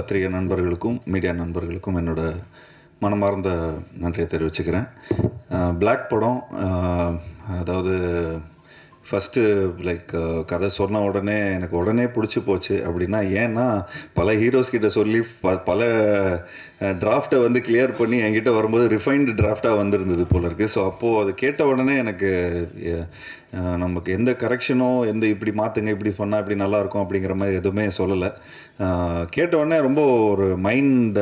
பத்திரிகை நண்பர்களுக்கும் மீடியா நண்பர்களுக்கும் என்னோட மனமார்ந்த நன்றியை தெரிவிச்சுக்கிறேன். பிளாக் படம் அதாவது ஃபஸ்ட்டு லைக் கதை சொன்ன உடனே எனக்கு உடனே பிடிச்சி போச்சு. அப்படின்னா ஏன்னா பல ஹீரோஸ் கிட்ட சொல்லி ப பல டிராஃப்டை வந்து கிளியர் பண்ணி என்கிட்ட வரும்போது ரிஃபைன்டு டிராஃப்டாக வந்திருந்தது போல இருக்குது ஸோ அப்போது அது கேட்ட உடனே எனக்கு நமக்கு எந்த கரெக்ஷனோ எந்த இப்படி மாற்றுங்க இப்படி சொன்னால் இப்படி நல்லா இருக்கும் அப்படிங்கிற மாதிரி எதுவுமே சொல்லலை. கேட்டவுடனே ரொம்ப ஒரு மைண்ட்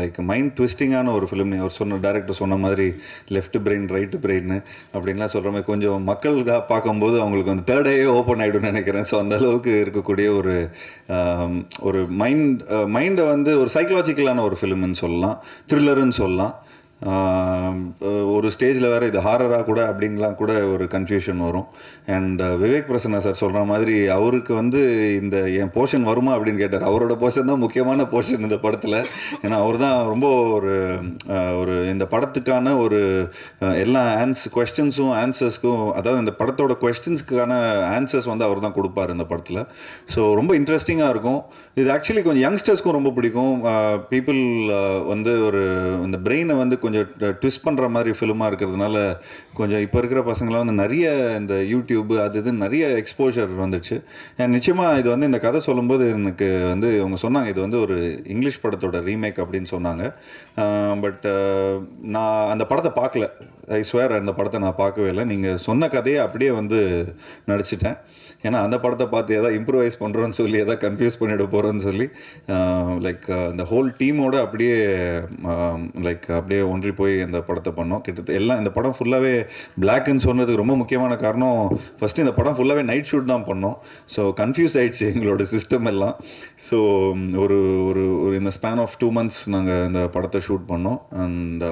லைக் மைண்ட் ட்விஸ்டிங்கான ஒரு ஃபிலிம் அவர் சொன்ன டேரக்டர் சொன்ன மாதிரி லெஃப்ட் பிரெயின் ரைட்டு பிரெயின் அப்படின்லாம் சொல்கிற மாதிரி கொஞ்சம் மக்கள் பார்க்கும்போது அவங்களுக்கு அந்த தேர்ட் ஐயே ஓப்பன் ஆகிடும்னு நினைக்கிறேன். ஸோ அந்த அளவுக்கு இருக்கக்கூடிய ஒரு ஒரு மைண்ட் மைண்டை வந்து ஒரு சைக்கலாஜிக்கலான ஒரு ஃபிலிம்னு சொல்லலாம் த்ரில்லருன்னு சொல்லலாம். ஒரு ஸ்டேஜில் வேறு இது ஹாரராக கூட அப்படின்லாம் கூட ஒரு கன்ஃபியூஷன் வரும். அண்ட் விவேக் பிரசன்னா சார் சொல்கிற மாதிரி அவருக்கு வந்து இந்த என் போர்ஷன் வருமா அப்படின்னு கேட்டார். அவரோட போர்ஷன் தான் முக்கியமான போர்ஷன் இந்த படத்தில். ஏன்னா அவர் தான் ரொம்ப ஒரு ஒரு இந்த படத்துக்கான ஒரு எல்லா ஆன்ஸ் கொஸ்டின்ஸும் ஆன்சர்ஸ்க்கும் அதாவது இந்த படத்தோட கொஸ்டின்ஸ்க்கான ஆன்சர்ஸ் வந்து அவர் தான் கொடுப்பார் இந்த படத்தில். ஸோ ரொம்ப இன்ட்ரெஸ்டிங்காக இருக்கும். இது ஆக்சுவலி கொஞ்சம் யங்ஸ்டர்ஸ்க்கும் ரொம்ப பிடிக்கும். பீப்புள் வந்து ஒரு இந்த பிரெயினை வந்து கொஞ்சம் கொஞ்சம் ட்விஸ்ட் பண்ணுற மாதிரி ஃபிலிமாக இருக்கிறதுனால கொஞ்சம் இப்போ இருக்கிற பசங்களாம் வந்து நிறைய இந்த யூடியூப் அது இதுன்னு நிறைய எக்ஸ்போஷர் வந்துச்சு. நிச்சயமாக இது வந்து இந்த கதை சொல்லும்போது எனக்கு வந்து அவங்க சொன்னாங்க இது வந்து ஒரு இங்கிலீஷ் படத்தோட ரீமேக் அப்படின்னு சொன்னாங்க. பட் நான் அந்த படத்தை பார்க்கல. ஐ ஸ்வேர் அந்த படத்தை நான் பார்க்கவே இல்லை. நீங்கள் சொன்ன கதையை அப்படியே வந்து நடிச்சிட்டேன். ஏன்னா அந்த படத்தை பார்த்து எதாவது இம்ப்ரூவைஸ் பண்ணுறோன்னு சொல்லி எதாவது கன்ஃபியூஸ் பண்ணிட போகிறோன்னு சொல்லி லைக் அந்த ஹோல் டீமோட அப்படியே லைக் அப்படியே ஒன்றி போய் இந்த படத்தை பண்ணோம். கிட்டத்தட்ட எல்லாம் இந்த படம் ஃபுல்லாகவே பிளாக்னு சொன்னதுக்கு ரொம்ப முக்கியமான காரணம் ஃபஸ்ட்டு இந்த படம் ஃபுல்லாகவே நைட் ஷூட் தான் பண்ணோம். ஸோ கன்ஃபியூஸ் ஆகிடுச்சு எங்களோட சிஸ்டம் எல்லாம். ஸோ ஒரு ஒரு ஒரு இந்த ஸ்பேன் ஆஃப் டூ மந்த்ஸ் நாங்கள் இந்த படத்தை ஷூட் பண்ணோம். அண்ட்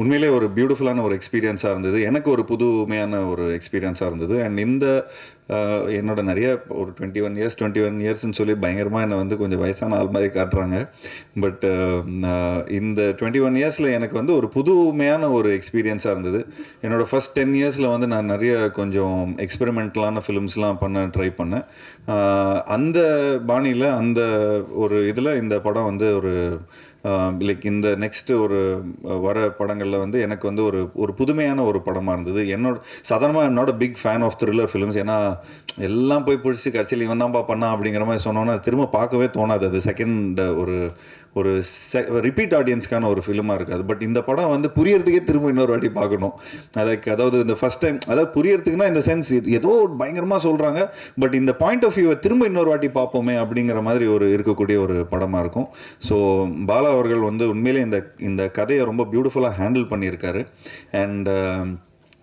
உண்மையிலே ஒரு பியூட்டிஃபுல்லான ஒரு எக்ஸ்பீரியன்ஸாக இருந்தது. எனக்கு ஒரு புதுமையான ஒரு எக்ஸ்பீரியன்ஸாக இருந்தது. அண்ட் இந்த என்னோட நிறைய ஒரு twenty one years twenty one இயர்ஸ்னு சொல்லி பயங்கரமாக என்னை வந்து கொஞ்சம் வயசான ஆள் மாதிரி காட்டுறாங்க. பட் இந்த டுவெண்ட்டி ஒன் இயர்ஸில் எனக்கு வந்து ஒரு புதுமையான ஒரு எக்ஸ்பீரியன்ஸாக இருந்தது. என்னோடய ஃபர்ஸ்ட் டென் இயர்ஸில் வந்து நான் நிறைய கொஞ்சம் எக்ஸ்பெரிமெண்டலான ஃபிலிம்ஸ்லாம் பண்ண ட்ரை பண்ணேன். அந்த பாணியில் அந்த ஒரு இதில் இந்த படம் வந்து ஒரு லைக் இந்த நெக்ஸ்ட்டு ஒரு வர படங்களில் வந்து எனக்கு வந்து ஒரு ஒரு புதுமையான ஒரு படமாக இருந்தது. என்னோட சாதாரணமாக என்னோட big fan of thriller films ஏன்னா எல்லாம் போய் பிடிச்சி கடைசியில் இவன் தான்ப்பா பண்ணா அப்படிங்கிற மாதிரி சொன்னோன்னா திரும்ப பார்க்கவே தோணாது. அது செகண்ட் ஒரு ஒரு ரிப்பீட் ஆடியன்ஸ்க்கான ஒரு ஃபிலிமாக இருக்காது. பட் இந்த படம் வந்து புரியறதுக்கே திரும்ப இன்னொரு வாட்டி பார்க்கணும். அதுக்கு அதாவது இந்த ஃபஸ்ட் டைம் அதாவது புரியறதுக்குன்னா இந்த சென்ஸ் ஏதோ ஒரு பயங்கரமாக சொல்கிறாங்க பட் இந்த பாயிண்ட் ஆஃப் வியூவை திரும்ப இன்னொரு வாட்டி பார்ப்போமே அப்படிங்கிற மாதிரி ஒரு இருக்கக்கூடிய ஒரு படமாக இருக்கும். ஸோ பாலா அவர்கள் வந்து உண்மையிலே இந்த இந்த கதையை ரொம்ப பியூட்டிஃபுல்லாக ஹேண்டில் பண்ணியிருக்காரு. அண்ட்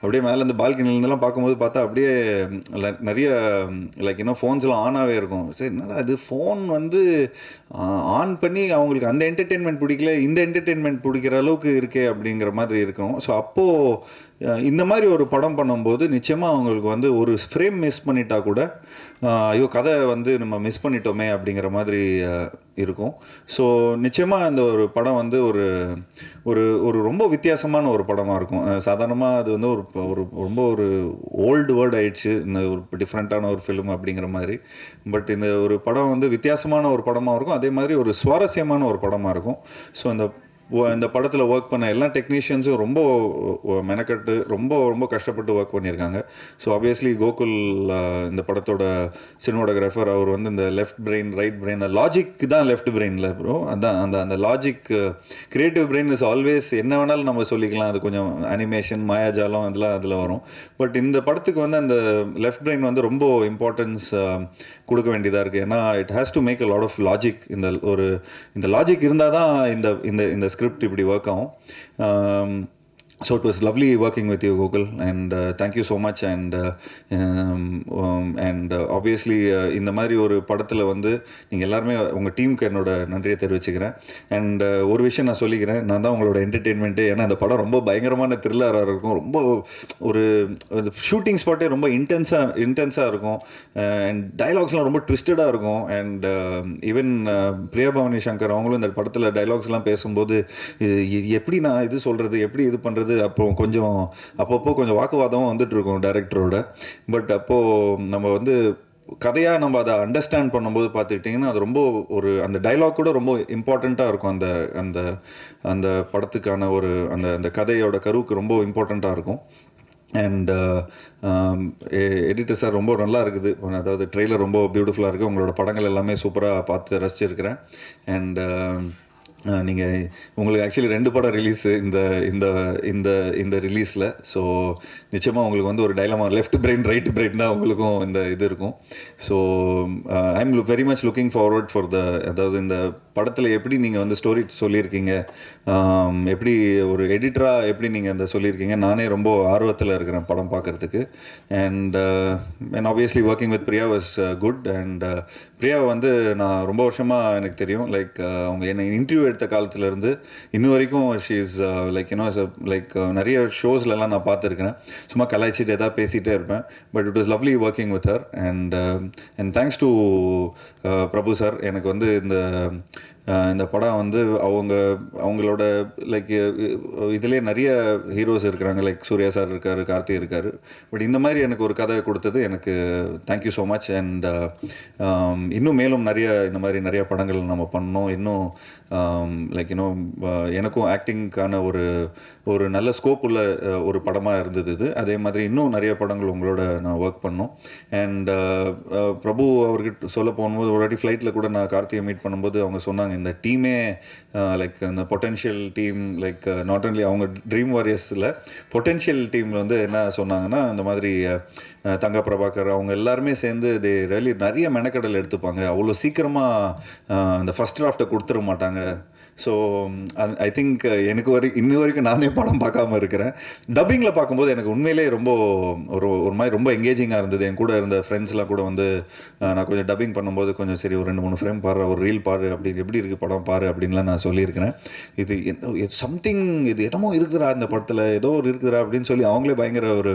அப்படியே மேலே இந்த பால்கனிலேருந்துலாம் பார்க்கும்போது பார்த்தா அப்படியே நிறைய லைக் இன்னும் ஃபோன்ஸ்லாம் ஆனாகவே இருக்கும். சரி என்னடா அது ஃபோன் வந்து ஆன் பண்ணி அவங்களுக்கு அந்த என்டர்டெயின்மெண்ட் பிடிக்கல இந்த என்டர்டெயின்மெண்ட் பிடிக்கிற அளவுக்கு இருக்கே அப்படிங்கிற மாதிரி இருக்கும். ஸோ அப்போது இந்த மாதிரி ஒரு படம் பண்ணும்போது நிச்சயமாக அவங்களுக்கு வந்து ஒரு ஃப்ரேம் மிஸ் பண்ணிட்டா கூட ஐயோ கதை வந்து நம்ம மிஸ் பண்ணிட்டோமே அப்படிங்கிற மாதிரி இருக்கும். ஸோ நிச்சயமாக இந்த ஒரு படம் வந்து ஒரு ஒரு ஒரு ரொம்ப வித்தியாசமான ஒரு படமாக இருக்கும். சாதாரணமாக அது வந்து ஒரு ஒரு ரொம்ப ஒரு ஓல்டு வேர்ட் ஆயிடுச்சு. இந்த ஒரு டிஃப்ரெண்ட்டான ஒரு ஃபிலிம் அப்படிங்கிற மாதிரி. பட் இந்த ஒரு படம் வந்து வித்தியாசமான ஒரு படமாக இருக்கும். அதே மாதிரி ஒரு சுவாரஸ்யமான ஒரு படமாக இருக்கும். ஸோ இந்த இந்த படத்தில் ஒர்க் பண்ண எல்லா டெக்னீஷியன்ஸும் ரொம்ப மெனக்கட்டு ரொம்ப ரொம்ப கஷ்டப்பட்டு ஒர்க் பண்ணியிருக்காங்க. ஸோ ஆப்வியஸ்லி கோகுல் இந்த படத்தோட சினிமாடோகிராஃபர் அவர் வந்து இந்த left brain right brain logic தான் லெஃப்ட் பிரெயினில் ப்ரோ அதான் அந்த அந்த logic creative brain is always என்ன வேணாலும் நம்ம சொல்லிக்கலாம். அது கொஞ்சம் அனிமேஷன் மாயாஜாலம் அதெல்லாம் அதில் வரும். பட் இந்த படத்துக்கு வந்து அந்த லெஃப்ட் பிரெயின் வந்து ரொம்ப இம்பார்ட்டன்ஸ் கொடுக்க வேண்டியதாக இருக்குது ஏன்னா it has to make a lot of logic இந்த ஒரு இந்த லாஜிக் இருந்தால் தான் இந்த இந்த இந்த ஸ்கிரிப்ட் இப்படி ஒர்க் ஆகும். So it was lovely working with you google and uh, thank you so much. And uh, um, um, and uh, obviously uh, இந்த மாதிரி ஒரு படத்தில் வந்து நீங்கள் எல்லாருமே உங்கள் டீமுக்கு என்னோட நன்றியை தெரிவிச்சுக்கிறேன். அண்ட் uh, ஒரு விஷயம் நான் சொல்லிக்கிறேன். நான் தான் உங்களோட என்டர்டெயின்மெண்ட்டு ஏன்னா அந்த படம் ரொம்ப பயங்கரமான த்ரில்லராக இருக்கும். ரொம்ப ஒரு ஷூட்டிங் ஸ்பாட்டே ரொம்ப இன்டென்ஸாக இன்டென்ஸாக இருக்கும். Uh, அண்ட் டைலாக்ஸ்லாம் ரொம்ப ட்விஸ்டடாக இருக்கும். அண்ட் ஈவன் பிரியா பவானி சங்கர் அவங்களும் இந்த படத்தில் டைலாக்ஸ்லாம் பேசும்போது இது எப்படி நான் இது சொல்கிறது எப்படி இது பண்ணுறது அப்போ கொஞ்சம் அப்பப்போ கொஞ்சம் வாக்குவாதமும் வந்துட்டு இருக்கும் டைரக்டரோட பட் அப்போது நம்ம வந்து கதையாக நம்ம அதை அண்டர்ஸ்டாண்ட் பண்ணும்போது பார்த்துக்கிட்டிங்கன்னா அது ரொம்ப ஒரு அந்த டைலாக் கூட ரொம்ப இம்பார்ட்டண்ட்டாக இருக்கும். அந்த அந்த அந்த படத்துக்கான ஒரு அந்த அந்த கதையோட கருவுக்கு ரொம்ப இம்பார்ட்டண்ட்டாக இருக்கும். And uh, um, editor sir ரொம்ப நல்லா இருக்குது. அதாவது ட்ரெய்லர் ரொம்ப பியூட்டிஃபுல்லாக இருக்குது உங்களோட படங்கள் எல்லாமே சூப்பராக பார்த்து ரசிச்சிருக்கிறேன். அண்ட் நீங்கள் உங்களுக்கு ஆக்சுவலி ரெண்டு படம் ரிலீஸ் இந்த இந்த இந்த இந்த ரிலீஸில் ஸோ நிச்சயமாக உங்களுக்கு வந்து ஒரு dilemma left brain right brain தான் உங்களுக்கும் இந்த இது இருக்கும். So I am very much looking forward for the அதாவது இந்த படத்தில் எப்படி நீங்கள் வந்து ஸ்டோரி சொல்லியிருக்கீங்க எப்படி ஒரு எடிட்டராக எப்படி நீங்கள் அந்த சொல்லியிருக்கீங்க நானே ரொம்ப ஆர்வத்தில் இருக்கிறேன் படம் பார்க்குறதுக்கு. And and obviously working with Priya was good and பிரியாவை வந்து நான் ரொம்ப வருஷமாக எனக்கு தெரியும். லைக் அவங்க என்னை இன்டர்வியூ எடுத்த காலத்துலேருந்து இன்னும் வரைக்கும் she is like you know like நிறைய ஷோஸ்லலாம் நான் பார்த்துருக்கிறேன். சும்மா கலாய்ச்சிட்டு எதாவது பேசிகிட்டே இருப்பேன். But it was lovely working with her and and thanks to Prabhu sir எனக்கு வந்து இந்த இந்த படம் வந்து அவங்க அவங்களோட லைக் இதுலேயே நிறைய ஹீரோஸ் இருக்கிறாங்க. லைக் சூர்யா சார் இருக்காரு கார்த்தி இருக்காரு. பட் இந்த மாதிரி எனக்கு ஒரு கதை கொடுத்தது எனக்கு தேங்க்யூ ஸோ மச் அண்ட் இன்னும் மேலும் நிறைய இந்த மாதிரி நிறைய படங்கள் நம்ம பண்ணோம் இன்னும் லைக் இன்னும் எனக்கும் ஆக்டிங்க்கான ஒரு ஒரு நல்ல ஸ்கோப் உள்ள ஒரு படமாக இருந்தது இது. அதே மாதிரி இன்னும் நிறைய படங்கள் உங்களோட நான் ஒர்க் பண்ணோம். அண்ட் பிரபு அவர்கிட்ட சொல்ல போகும்போது ஒரு வாட்டி ஃப்ளைட்டில் கூட நான் கார்த்தியை மீட் பண்ணும்போது அவங்க சொன்னாங்க இந்த டீமே லைக் அந்த potential team like not only அவங்க ட்ரீம் வாரியர்ஸில் பொட்டென்ஷியல் டீமில் வந்து என்ன சொன்னாங்கன்னா இந்த மாதிரி தங்க பிரபாகர் அவங்க எல்லாருமே சேர்ந்து தே ரெலி நிறைய மெனக்கடல் எடுத்துப்பாங்க. அவ்வளோ சீக்கிரமாக அந்த ஃபஸ்ட் டிராஃப்டை கொடுத்துட மாட்டாங்க. ஸோ ஐ திங்க் எனக்கு வரை இன்ன வரைக்கும் நானே படம் பார்க்காம இருக்கிறேன். டப்பிங்கில் பார்க்கும்போது எனக்கு உண்மையிலே ரொம்ப ஒரு ஒரு மாதிரி ரொம்ப எங்கேஜிங்காக இருந்தது. என் கூட இருந்த ஃப்ரெண்ட்ஸ்லாம் கூட வந்து நான் கொஞ்சம் டப்பிங் பண்ணும்போது கொஞ்சம் சரி ஒரு ரெண்டு மூணு ஃப்ரேம் பாரு ஒரு ரீல் பாரு அப்படி எப்படி இருக்குது படம் பாரு அப்படின்லாம் நான் சொல்லியிருக்கிறேன். இது சம்திங் இது என்னமோ இருக்குதுரா இந்த படத்தில் ஏதோ ஒரு இருக்குதுரா அப்படின்னு சொல்லி அவங்களே பயங்கர ஒரு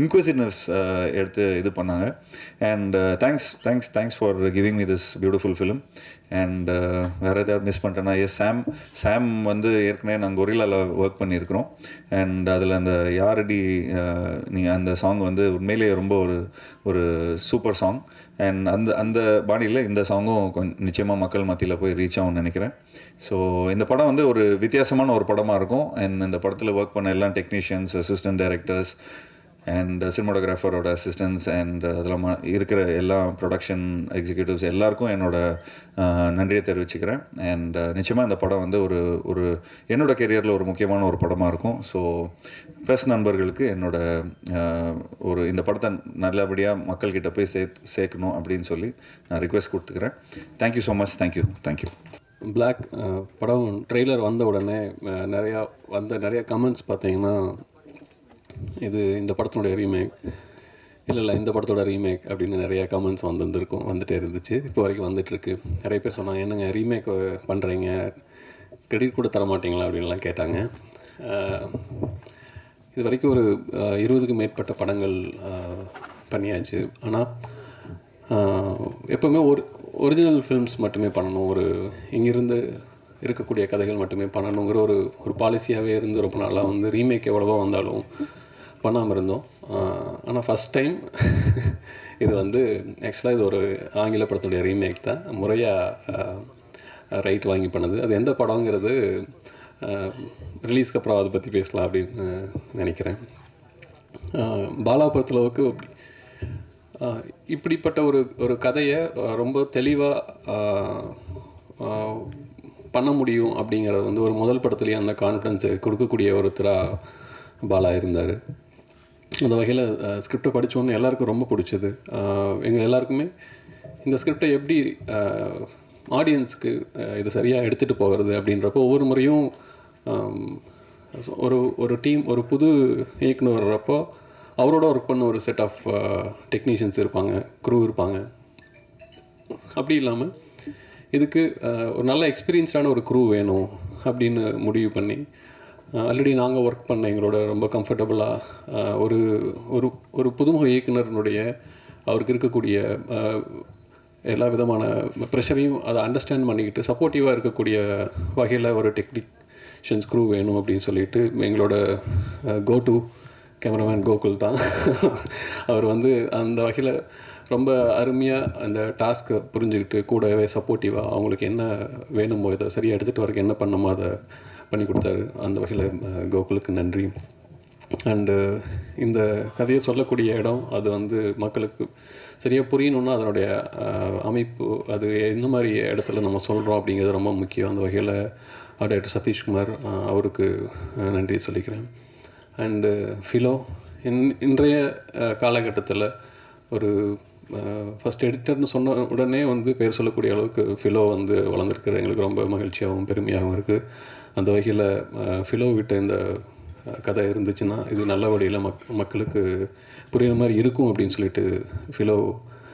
இன்குவசிவ்னஸ் எடுத்து இது பண்ணாங்க. And thanks thanks thanks for giving me this beautiful film and uh, வேறு ஏதாவது மிஸ் பண்ணிட்டேன்னா எஸ் சாம் சாம் வந்து ஏற்கனவே நாங்கள் கொரிலாவில் ஒர்க் பண்ணியிருக்கிறோம். அண்ட் அதில் அந்த யாரடி uh, நீங்கள் அந்த சாங் வந்து உண்மையிலேயே ரொம்ப ஒரு ஒரு சூப்பர் சாங் அண்ட் அந்த அந்த பாணியில் இந்த சாங்கும் கொஞ்சம் நிச்சயமாக மக்கள் மத்தியில் போய் ரீச் ஆகும்னு நினைக்கிறேன். ஸோ இந்த படம் வந்து ஒரு வித்தியாசமான ஒரு படமாக இருக்கும். அண்ட் இந்த படத்தில் ஒர்க் பண்ண எல்லா டெக்னீஷியன்ஸ் அசிஸ்டன்ட் டைரக்டர்ஸ் அண்ட் சினிமாட்டோகிராஃபரோட அசிஸ்டன்ஸ் அண்ட் அதில் இருக்கிற எல்லா ப்ரொடக்ஷன் எக்ஸிக்யூட்டிவ்ஸ் எல்லாருக்கும் என்னோட uh, நன்றியை தெரிவிச்சுக்கிறேன். அண்ட் uh, நிச்சயமாக இந்த படம் வந்து ஒரு ஒரு என்னோட கெரியரில் ஒரு முக்கியமான ஒரு படமாக இருக்கும். ஸோ ப்ரெஸ் நண்பர்களுக்கு என்னோட uh, ஒரு இந்த படத்தை நல்லபடியாக மக்கள்கிட்ட போய் சேர்த்து சேர்க்கணும் அப்படின்னு சொல்லி நான் ரிக்வெஸ்ட் கொடுத்துக்கிறேன். Thank you so much thank you thank you Black படம் ட்ரெய்லர் வந்த உடனே நிறையா வந்த நிறைய கமெண்ட்ஸ் பார்த்தீங்கன்னா இது இந்த படத்தினுடைய ரீமேக் இல்லை இல்லை இந்த படத்தோட ரீமேக் அப்படின்னு நிறையா கமெண்ட்ஸ் வந்துருந்துருக்கும் வந்துட்டே இருந்துச்சு. இப்போ வரைக்கும் வந்துட்டுருக்கு. நிறைய பேர் சொன்னாங்க என்னங்க ரீமேக் பண்ணுறீங்க கிரெடிட் கூட தர மாட்டீங்களா? அப்படின்லாம் கேட்டாங்க. இது வரைக்கும் ஒரு இருபதுக்கு இருபதுக்கும் மேற்பட்ட படங்கள் பண்ணியாச்சு. ஆனால் எப்போவுமே ஒரு ஒரிஜினல் ஃபில்ம்ஸ் மட்டுமே பண்ணணும். ஒரு இங்கிருந்து இருக்கக்கூடிய கதைகள் மட்டுமே பண்ணணுங்கிற ஒரு ஒரு பாலிசியாகவே இருந்து ரொம்ப நாளாக வந்து ரீமேக் எவ்வளவோ வந்தாலும் பண்ணாமல் இருந்தோம். ஆனால் ஃபஸ்ட் டைம் இது வந்து ஆக்சுவலாக இது ஒரு ஆங்கில படத்துடைய ரீமேக் தான். முறையாக ரைட் வாங்கி பண்ணது. அது எந்த படங்கிறது ரிலீஸ்க்கு அப்புறம் அதை பற்றி பேசலாம் அப்படின்னு நினைக்கிறேன். பாலா பொறுத்தளவுக்கு அப்படி இப்படிப்பட்ட ஒரு ஒரு கதையை ரொம்ப தெளிவாக பண்ண முடியும் அப்படிங்கிறது வந்து ஒரு முதல் படத்துலேயே அந்த கான்ஃபிடென்ஸை கொடுக்கக்கூடிய ஒருத்தராக பாலா இருந்தார். அந்த வகையில் ஸ்கிரிப்டை படித்தோன்னு எல்லாருக்கும் ரொம்ப பிடிச்சது. எங்கள் எல்லாருக்குமே இந்த ஸ்கிரிப்டை எப்படி ஆடியன்ஸ்க்கு இது சரியாக எடுத்துகிட்டு போகிறது அப்படின்றப்போ ஒவ்வொரு முறையும் ஒரு ஒரு டீம் ஒரு புது இயக்குனர் வர்றப்போ அவரோட ஒர்க் பண்ண ஒரு செட் ஆஃப் டெக்னீஷியன்ஸ் இருப்பாங்க க்ரூ இருப்பாங்க. அப்படி இல்லாமல் இதுக்கு ஒரு நல்ல எக்ஸ்பீரியன்ஸ்டான ஒரு க்ரூ வேணும் அப்படின்னு முடிவு பண்ணி ஆல்ரெடி நாங்கள் ஒர்க் பண்ண எங்களோட ரொம்ப கம்ஃபர்டபுளாக ஒரு ஒரு ஒரு புதுமுக இயக்குனருடைய அவருக்கு இருக்கக்கூடிய எல்லா விதமான ப்ரெஷரையும் அதை அண்டர்ஸ்டாண்ட் பண்ணிக்கிட்டு சப்போர்ட்டிவாக இருக்கக்கூடிய வகையில் ஒரு டெக்னிஷியன்ஸ் க்ரூ வேணும் அப்படின்னு சொல்லிட்டு எங்களோட கோ டு கேமராமேன் கோகுல் தான். அவர் வந்து அந்த வகையில் ரொம்ப அருமையாக அந்த டாஸ்க்கை புரிஞ்சுக்கிட்டு கூடவே சப்போர்ட்டிவாக அவங்களுக்கு என்ன வேணுமோ இதை சரியாக எடுத்துகிட்டு வரக்கு என்ன பண்ணணுமோ அதை பண்ணி கொடுத்தாரு. அந்த வகையில் கோகுலுக்கு நன்றி. அண்டு இந்த கதையை சொல்லக்கூடிய இடம் அது வந்து மக்களுக்கு சரியாக புரியணுன்னா அதனுடைய அமைப்பு அது எந்த மாதிரி இடத்துல நம்ம சொல்கிறோம் அப்படிங்கிறது ரொம்ப முக்கியம். அந்த வகையில் டாக்டர் சதீஷ்குமார் அவருக்கு நன்றி சொல்லிக்கிறேன். அண்டு ஃபிலோ இன் இன்றைய காலகட்டத்தில் ஒரு ஃபஸ்ட் எடிட்டர்னு சொன்ன உடனே வந்து பேர் சொல்லக்கூடிய அளவுக்கு ஃபிலோ வந்து வளர்ந்துருக்குறது. எங்களுக்கு ரொம்ப மகிழ்ச்சியாகவும் பெருமையாகவும் இருக்குது அந்த வகையில் ஃபிலோ விட்ட இந்த கதை இருந்துச்சுன்னா இது நல்ல வழியில் மக் மக்களுக்கு புரியுற மாதிரி இருக்கும் அப்படின்னு சொல்லிட்டு ஃபிலோ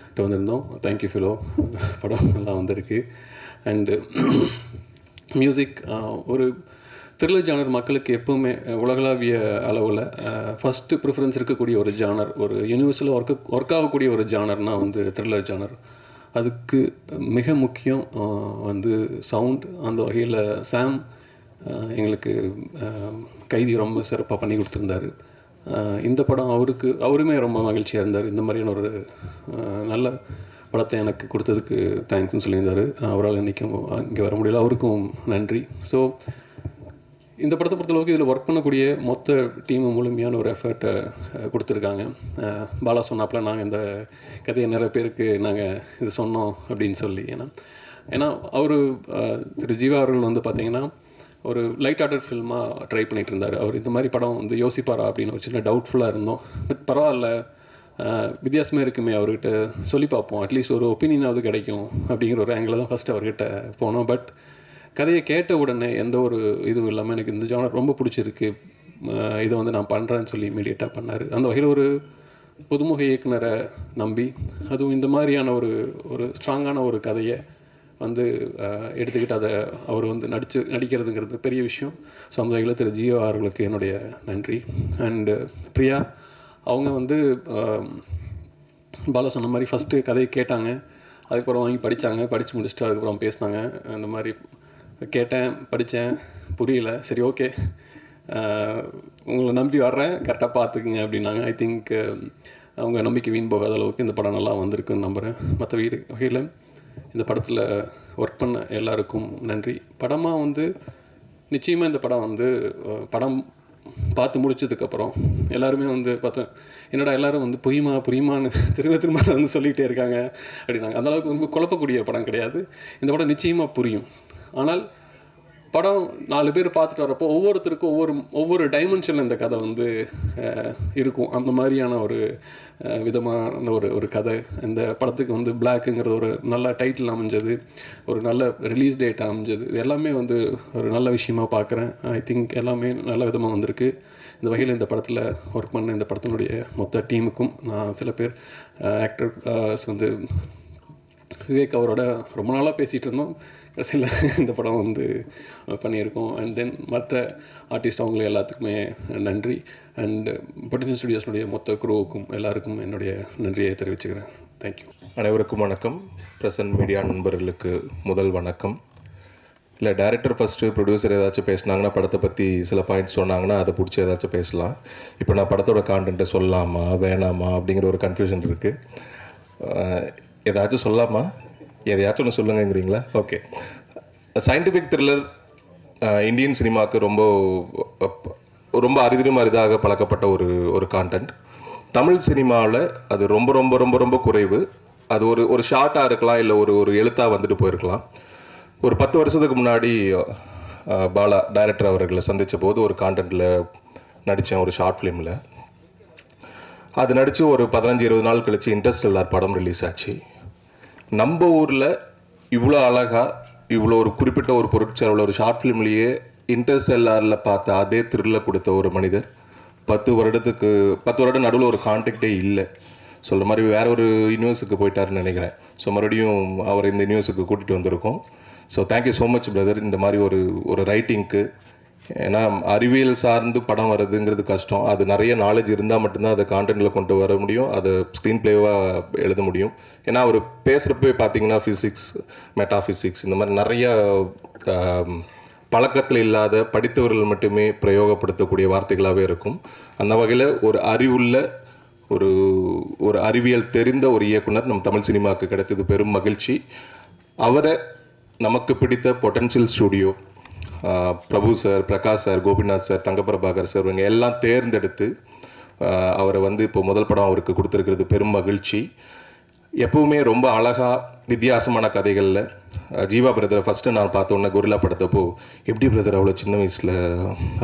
கிட்ட வந்திருந்தோம். Thank you Philo. படம் நல்லா வந்திருக்கு. அண்டு மியூசிக் ஒரு த்ரில்லர் ஜானர் மக்களுக்கு எப்பவுமே உலகளாவிய அளவில் ஃபஸ்ட்டு ப்ரிஃபரன்ஸ் இருக்கக்கூடிய ஒரு ஜானர் ஒரு யூனிவர்ஸில் ஒர்க் ஒர்க் ஆகக்கூடிய ஒரு ஜானர்னால் வந்து த்ரில்லர் ஜானர் அதுக்கு மிக முக்கியம் வந்து சவுண்ட் அந்த வகையில் சாம் எங்களுக்கு கைதி ரொம்ப சிறப்பாக பண்ணி கொடுத்துருந்தாரு. இந்த படம் அவருக்கு அவருமே ரொம்ப மகிழ்ச்சியாக இருந்தார். இந்த மாதிரியான ஒரு நல்ல படத்தை எனக்கு கொடுத்ததுக்கு தேங்க்ஸ்னு சொல்லியிருந்தார். அவரால் இன்றைக்கும் இங்கே வர முடியல. அவருக்கும் நன்றி. ஸோ இந்த படத்தை பொறுத்தளவுக்கு இதில் ஒர்க் பண்ணக்கூடிய மொத்த டீமு முழுமையான ஒரு எஃபர்ட்டை கொடுத்துருக்காங்க. பாலா சொன்னாப்பில் நாங்கள் இந்த கதையை நிறைய பேருக்கு நாங்கள் இது சொன்னோம் அப்படின்னு சொல்லி. ஏன்னா ஏன்னா அவர் திரு ஜீவா அவர்கள் வந்து பார்த்திங்கன்னா ஒரு லைட் ஹார்ட்டட் ஃபில்மாக ட்ரை பண்ணிகிட்டு இருந்தார் அவர் இந்த மாதிரி படம் வந்து யோசிப்பாரா அப்படின்னு ஒரு சின்ன டவுட்ஃபுல்லாக இருந்தோம். பட் பரவாயில்ல. வித்தியாசமே இருக்குமே அவர்கிட்ட. சொல்லி பார்ப்போம். அட்லீஸ்ட் ஒரு ஒப்பீனியனாவது கிடைக்கும் அப்படிங்கிற ஒரு ஆங்கிள் தான் ஃபஸ்ட்டு அவர்கிட்ட போனோம். பட் கதையை கேட்ட உடனே எந்த ஒரு இதுவும் இல்லாமல் எனக்கு இந்த ஜானர் ரொம்ப பிடிச்சிருக்கு. இதை வந்து நான் பண்ணுறேன்னு சொல்லி இமீடியட்டாக பண்ணார். அந்த வகையில் ஒரு புதுமுக இயக்குனரை நம்பி அதுவும் இந்த மாதிரியான ஒரு ஒரு ஸ்ட்ராங்கான ஒரு கதையை வந்து எடுத்துக்கிட்டு அதை அவர் வந்து நடிச்சு நடிக்கிறதுங்கிறது பெரிய விஷயம். ஸோ திரு ஜியோ அவர்களுக்கு என்னுடைய நன்றி. அண்டு பிரியா அவங்க வந்து பாலா சொன்ன மாதிரி ஃபஸ்ட்டு கதையை கேட்டாங்க. அதுக்கப்புறம் வாங்கி படித்தாங்க படித்து முடிச்சுட்டு அதுக்கப்புறம் பேசினாங்க. அந்த மாதிரி கேட்டேன் படித்தேன் புரியல. சரி ஓகே. உங்களை நம்பி வர்றேன். கரெக்டாக பார்த்துக்குங்க அப்படின்னாங்க. ஐ திங்க் அவங்க நம்பிக்கை வீண் போகாத அளவுக்கு இந்த படம் நல்லா வந்திருக்குன்னு நம்புகிறேன் மற்ற வீடு வகையில் இந்த படத்தில் ஒர்க் பண்ண எல்லாருக்கும் நன்றி. படமாக வந்து நிச்சயமாக இந்த படம் வந்து படம் பார்த்து முடிச்சதுக்கப்புறம் எல்லாருமே வந்து பார்த்தேன் என்னடா எல்லாரும் வந்து புரியுமா புரியுமான்னு திரும்ப திரும்ப வந்து சொல்லிகிட்டே இருக்காங்க அப்படின்னாங்க. அந்தளவுக்கு ரொம்ப குழப்பக்கூடிய படம் கிடையாது. இந்த படம் நிச்சயமாக புரியும். ஆனால் படம் நாலு பேர் பார்த்துட்டு வரப்போ ஒவ்வொருத்தருக்கும் ஒவ்வொரு ஒவ்வொரு டைமென்ஷனில் இந்த கதை வந்து இருக்கும். அந்த மாதிரியான ஒரு விதமான ஒரு ஒரு கதை. இந்த படத்துக்கு வந்து பிளாக்குங்கிற ஒரு நல்ல டைட்டில் அமைஞ்சது. ஒரு நல்ல ரிலீஸ் டேட் அமைஞ்சது. இது எல்லாமே வந்து ஒரு நல்ல விஷயமா பார்க்குறேன். ஐ திங்க் எல்லாமே நல்ல விதமாக வந்திருக்கு. இந்த வகையில் இந்த படத்தில் ஒர்க் பண்ண இந்த படத்தினுடைய மொத்த டீமுக்கும் நான் சில பேர் ஆக்டர்ஸ் வந்து விவேக் அவரோட ரொம்ப நாளாக பேசிகிட்டு இருந்தோம். கடைசியில் இந்த படம் வந்து பண்ணியிருக்கோம். அண்ட் தென் மற்ற ஆர்டிஸ்ட் அவங்க எல்லாத்துக்குமே நன்றி. அண்ட் பொட்டின் ஸ்டுடியோஸ்னுடைய மொத்த குரூவுக்கும் எல்லாருக்கும் என்னுடைய நன்றியை தெரிவிச்சுக்கிறேன். தேங்க்யூ அனைவருக்கும் வணக்கம். பிரசன்ட் மீடியா நண்பர்களுக்கு முதல் வணக்கம். இல்லை டேரக்டர் ஃபஸ்ட்டு ப்ரொடியூசர் ஏதாச்சும் பேசுனாங்கன்னா படத்தை பற்றி சில பாயிண்ட்ஸ் சொன்னாங்கன்னா அதை பிடிச்சி ஏதாச்சும் பேசலாம். இப்போ நான் படத்தோட கான்டென்ட்டை சொல்லலாமா வேணாமா அப்படிங்கிற ஒரு கன்ஃபியூஷன் இருக்குது ஏதாச்சும் சொல்லலாமா எதையாச்சும் ஒன்று சொல்லுங்கங்கிறீங்களா? ஓகே சயின்டிஃபிக் த்ரில்லர் இந்தியன் சினிமாவுக்கு ரொம்ப ரொம்ப அரிதிலும் அரிதாக பழக்கப்பட்ட ஒரு ஒரு கான்டென்ட் தமிழ் சினிமாவில் அது ரொம்ப ரொம்ப ரொம்ப ரொம்ப குறைவு. அது ஒரு ஒரு ஷார்ட்டாக இருக்கலாம் இல்லை ஒரு ஒரு எழுத்தாக வந்துட்டு போயிருக்கலாம். ஒரு பத்து வருஷத்துக்கு முன்னாடி பாலா டைரக்டர் அவர்களை சந்தித்த போது ஒரு கான்டென்ட்டில் நடித்தேன் ஒரு ஷார்ட் ஃபிலிமில் அது நடித்து ஒரு பதினஞ்சு இருபது நாள் கழித்து இன்ட்ரெஸ்ட் இன்டர்ஸ்டெல்லார் படம் ரிலீஸ் ஆச்சு. நம்ம ஊரில் இவ்வளோ அழகாக இவ்வளோ ஒரு குறிப்பிட்ட ஒரு பொருட்செலவில் ஒரு ஷார்ட் ஃபிலிம்லேயே இன்டர்ஸ்டெல்லாரில் பார்த்த அதே த்ரில்லை கொடுத்த ஒரு மனிதர். பத்து வருடத்துக்கு பத்து வருடம் நடுவில் ஒரு கான்டாக்டே இல்லை. சொல்கிற மாதிரி வேற ஒரு யூனிவர்ஸுக்கு போயிட்டாருன்னு நினைக்கிறேன். ஸோ மறுபடியும் அவர் இந்த யூனிவர்ஸுக்கு கூட்டிகிட்டு வந்திருக்கோம். So thank you so much brother இந்த மாதிரி ஒரு ஒரு ரைட்டிங்க்கு ஏன்னா அறிவியல் சார்ந்து படம் வர்றதுங்கிறது கஷ்டம். அது நிறைய நாலேஜ் இருந்தால் மட்டும்தான் அதை கான்டென்ட்டில் கொண்டு வர முடியும். அதை ஸ்க்ரீன் பிளேவாக எழுத முடியும். ஏன்னா அவர் பேசுகிறப்பவே பார்த்தீங்கன்னா ஃபிசிக்ஸ் மெட்டாஃபிசிக்ஸ் இந்த மாதிரி நிறைய பழக்கத்தில் இல்லாத படித்தவர்கள் மட்டுமே பிரயோகப்படுத்தக்கூடிய வார்த்தைகளாகவே இருக்கும். அந்த வகையில் ஒரு அறிவுள்ள ஒரு ஒரு அறிவியல் தெரிந்த ஒரு இயக்குனர் நம் தமிழ் சினிமாவுக்கு கிடைத்தது பெரும் மகிழ்ச்சி. அவரை நமக்கு பிடித்த potential studio Prabhu sir Prakash sir Gopinath sir Thangaprabhakar sir இவங்க எல்லாம் தேர்ந்தெடுத்து அவரை வந்து இப்போ முதல் படம் அவருக்கு கொடுத்துருக்கிறது பெரும் மகிழ்ச்சி. எப்பவுமே ரொம்ப அழகாக வித்தியாசமான கதைகளில் ஜீவா பிரதரை ஃபஸ்ட்டு நான் பார்த்தோன்னே கொரில்லா படத்தப்போ எப்படி பிரதர் அவ்வளோ சின்ன வயசில்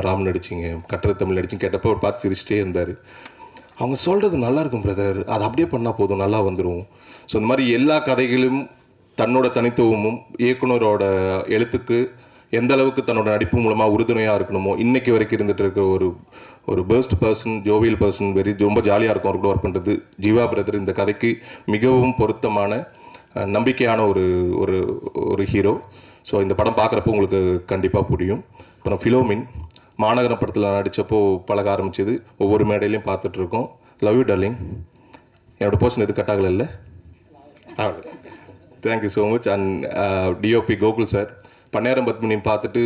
ராம் நடிச்சிங்க? கட்டுரை தமிழ் நடிச்சுன்னு கேட்டப்போ அவர் பார்த்து சிரிச்சிட்டே இருந்தார். அவங்க சொல்கிறது நல்லாயிருக்கும் பிரதர் அது அப்படியே பண்ணால் போதும் நல்லா வந்துடும் ஸோ இந்த மாதிரி எல்லா கதைகளும் தன்னோட தனித்துவமும் இயக்குனரோட எழுத்துக்கு எந்த அளவுக்கு தன்னோட நடிப்பு மூலமாக உறுதுணையாக இருக்கணுமோ இன்னைக்கு வரைக்கும் இருந்துட்டு இருக்க ஒரு ஒரு first person jovial person very ரொம்ப ஜாலியாக இருக்கும் அவர்கிட்ட ஒர்க் பண்ணுறது ஜீவா பிரதர் இந்த கதைக்கு மிகவும் பொருத்தமான நம்பிக்கையான ஒரு ஒரு ஒரு ஹீரோ ஸோ இந்த படம் பார்க்குறப்போ உங்களுக்கு கண்டிப்பாக புரியும். அப்புறம் ஃபிலோமின் மாநகரம் படத்தில் நடித்தப்போ பழக ஆரம்பிச்சது. ஒவ்வொரு மேடையிலையும் பார்த்துட்ருக்கோம் லவ் யூ டார்லிங் என்னோடய போர்ஷன் எதுவும் கட் ஆகலை இல்லை? Thank you so much and DOP Gokul sir பன்னேரம் Padmini பார்த்துட்டு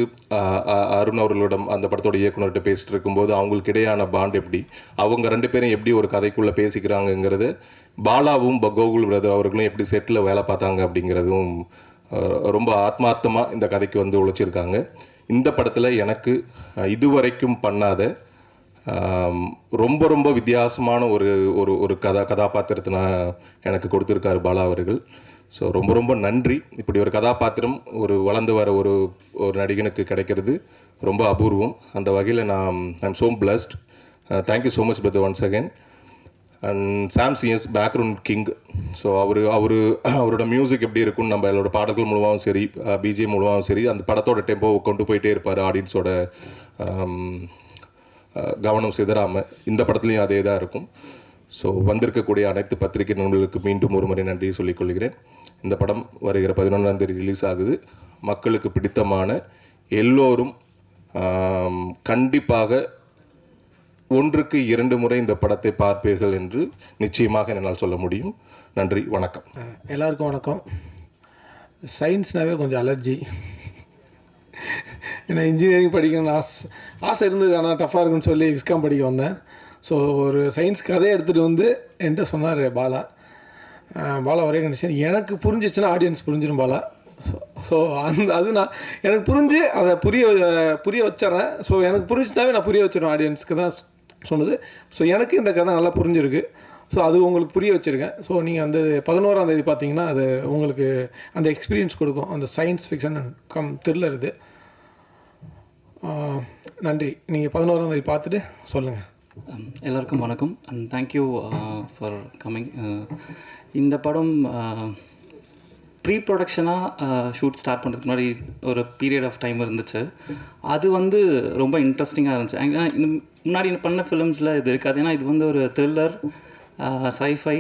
அருண் அவர்களிடம் அந்த படத்தோட இயக்குனர்கிட்ட பேசிட்டு இருக்கும்போது அவங்களுக்கு இடையான பாண்ட் எப்படி? அவங்க ரெண்டு பேரும் எப்படி ஒரு கதைக்குள்ளே பேசிக்கிறாங்கங்கிறது பாலாவும் பகோகுல் கோகுல் பிரதர் அவர்களும் எப்படி செட்டில் வேலை பார்த்தாங்க அப்படிங்கிறதும் ரொம்ப ஆத்மார்த்தமாக இந்த கதைக்கு வந்து உழைச்சிருக்காங்க. இந்த படத்தில் எனக்கு இதுவரைக்கும் பண்ணாத ரொம்ப ரொம்ப வித்தியாசமான ஒரு ஒரு ஒரு கதா கதாபாத்திரத்தை நான் எனக்கு கொடுத்துருக்காரு பாலா அவர்கள். ஸோ ரொம்ப ரொம்ப நன்றி. இப்படி ஒரு கதாபாத்திரம் ஒரு வளர்ந்து வர ஒரு ஒரு நடிகனுக்கு கிடைக்கிறது. ரொம்ப அபூர்வம். அந்த வகையில் நான் I'm so blessed thank you so much brother once again and Sam CS background king so அவர் அவர் அவரோட மியூசிக் எப்படி இருக்கும்னு நம்ம அவரோட பாடல்கள் மூலமாகவும் சரி uh, பிஜிஎம் மூலமாகவும் சரி அந்த படத்தோட டெம்போ கொண்டு போயிட்டே இருப்பார் ஆடியன்ஸோட um, uh, கவனம் சிதறாமல் இந்த படத்துலையும் அதே தான் இருக்கும். ஸோ வந்திருக்கக்கூடிய அனைத்து பத்திரிகை நண்பர்களுக்கு மீண்டும் ஒரு முறை நன்றி சொல்லிக் கொள்கிறேன் இந்த படம் வருகிற பதினொன்றாம் தேதி ரிலீஸ் ஆகுது. மக்களுக்கு பிடித்தமான எல்லோரும் கண்டிப்பாக ஒன்றுக்கு இரண்டு முறை இந்த படத்தை பார்ப்பீர்கள் என்று நிச்சயமாக என்னால் சொல்ல முடியும். நன்றி வணக்கம். எல்லாருக்கும் வணக்கம். சயின்ஸ்னாவே கொஞ்சம் அலர்ஜி ஏன்னா இன்ஜினியரிங் படிக்கணும்னு ஆசை ஆசை இருந்தது ஆனால் டஃப்பாக இருக்குன்னு சொல்லி விஸ்காம் படிக்க வந்தேன். ஸோ ஒரு சயின்ஸ் கதையை எடுத்துகிட்டு வந்து என்கிட்ட சொன்னார் பாலா. பாலா ஒரே கண்டிஷன் எனக்கு புரிஞ்சிச்சுன்னா ஆடியன்ஸ் புரிஞ்சிடும் பாலா. ஸோ ஸோ அந்த அது நான் எனக்கு புரிஞ்சு அதை புரிய புரிய வச்சிட்றேன். ஸோ எனக்கு புரிஞ்சுட்டாவே நான் புரிய வச்சிடும் ஆடியன்ஸ்க்கு தான் சொன்னது. ஸோ எனக்கு இந்த கதை நல்லா புரிஞ்சிருக்கு. ஸோ அது உங்களுக்கு புரிய வச்சுருக்கேன். ஸோ நீங்கள் அந்த பதினோராம் தேதி பார்த்தீங்கன்னா அது உங்களுக்கு அந்த எக்ஸ்பீரியன்ஸ் கொடுக்கும். அந்த சயின்ஸ் ஃபிக்ஷன் கம் த்ரில்லர் இது. நன்றி. நீங்கள் பதினோராம் தேதி பார்த்துட்டு சொல்லுங்கள் Um, எல்லோருக்கும் வணக்கம். அண்ட் தேங்க்யூ ஃபார் கம்மிங் இந்த படம் ப்ரீ ப்ரொடக்ஷனாக ஷூட் ஸ்டார்ட் பண்ணுறதுக்கு முன்னாடி ஒரு பீரியட் ஆஃப் டைம் இருந்துச்சு. அது வந்து ரொம்ப இன்ட்ரெஸ்டிங்காக இருந்துச்சு. ஏன்னா முன்னாடி பண்ண ஃபிலிம்ஸில் இது இருக்காது. ஏன்னா இது வந்து ஒரு த்ரில்லர் சைஃபை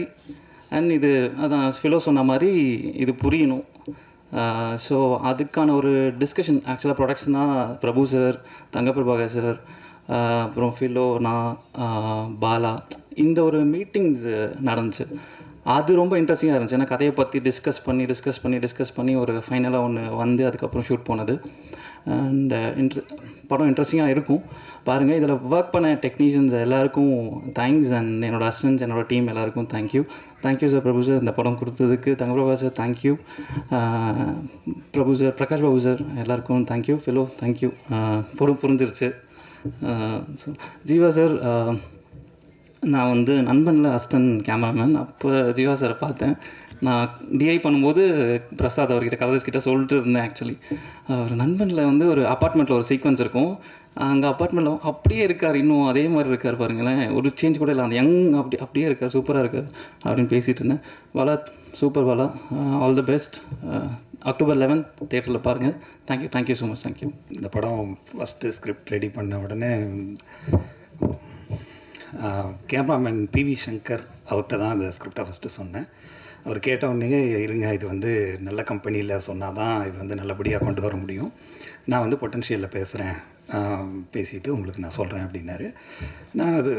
அண்ட் இது அதான் ஃபிலோ சொன்ன மாதிரி இது புரியணும். Uh, ஸோ அதுக்கான ஒரு டிஸ்கஷன் ஆக்சுவலாக ப்ரொடக்ஷனாக பிரபு சார் தங்கப்பிரபாகர் சார் அப்புறம் ஃபிலோ நான் பாலா இந்த ஒரு மீட்டிங்ஸ் நடந்துச்சு. அது ரொம்ப இன்ட்ரெஸ்டிங்காக இருந்துச்சு. ஏன்னா கதையை பற்றி டிஸ்கஸ் பண்ணி டிஸ்கஸ் பண்ணி டிஸ்கஸ் பண்ணி ஒரு ஃபைனலாக ஒன்று வந்து அதுக்கப்புறம் ஷூட் போனது. அண்ட் இன்ட்ர படம் இன்ட்ரெஸ்டிங்காக இருக்கும். பாருங்கள் இதில் ஒர்க் பண்ண டெக்னீஷியன்ஸ் எல்லாருக்கும் தேங்க்ஸ் அண்ட் என்னோடய அசிஸ்டன்ஸ் என்னோட டீம் எல்லாருக்கும் thank you thank you sir Prabhu sir இந்த படம் கொடுத்ததுக்கு. Thangaprabha sir thank you Prabhu sir Prakash Babu sir எல்லாருக்கும் thank you Philo thank you படம் புரிஞ்சிருச்சு. ஸோ ஜீவா சார் நான் வந்து நண்பனில் அஸ்டன் கேமராமேன். அப்போ ஜீவா சாரை பார்த்தேன். நான் டிஐ பண்ணும்போது பிரசாத் அவர்கிட்ட கலர்ஸ் கிட்ட சொல்லிட்டு இருந்தேன் ஆக்சுவலி அவர் நண்பனில் வந்து ஒரு அப்பார்ட்மெண்ட்டில் ஒரு சீக்வன்ஸ் இருக்கும். அங்கே அப்பார்ட்மெண்ட்டில் அப்படியே இருக்கார் இன்னும் அதே மாதிரி இருக்கார் பாருங்களேன். ஒரு சேஞ்ச் கூட இல்லை. அந்த யங் அப்படி அப்படியே இருக்கார் சூப்பராக இருக்கார் அப்படின்னு பேசிகிட்டு இருந்தேன். Bala super Bala all the best October eleventh தேட்டரில் பாருங்கள் thank you thank you so much thank you இந்த படம் ஃபஸ்ட்டு ஸ்கிரிப்ட் ரெடி பண்ண உடனே கேமராமேன் பிவி சங்கர் அவர்கிட்ட தான் அந்த ஸ்கிரிப்டை ஃபஸ்ட்டு சொன்னேன். அவர் கேட்ட இருங்க இது வந்து நல்ல கம்பெனியில் சொன்னால் தான் இது வந்து நல்லபடியாக கொண்டு வர முடியும். நான் வந்து பொட்டன்ஷியலில் பேசுகிறேன் பேசிவிட்டு உங்களுக்கு நான் சொல்கிறேன் அப்படின்னாரு. நான் அது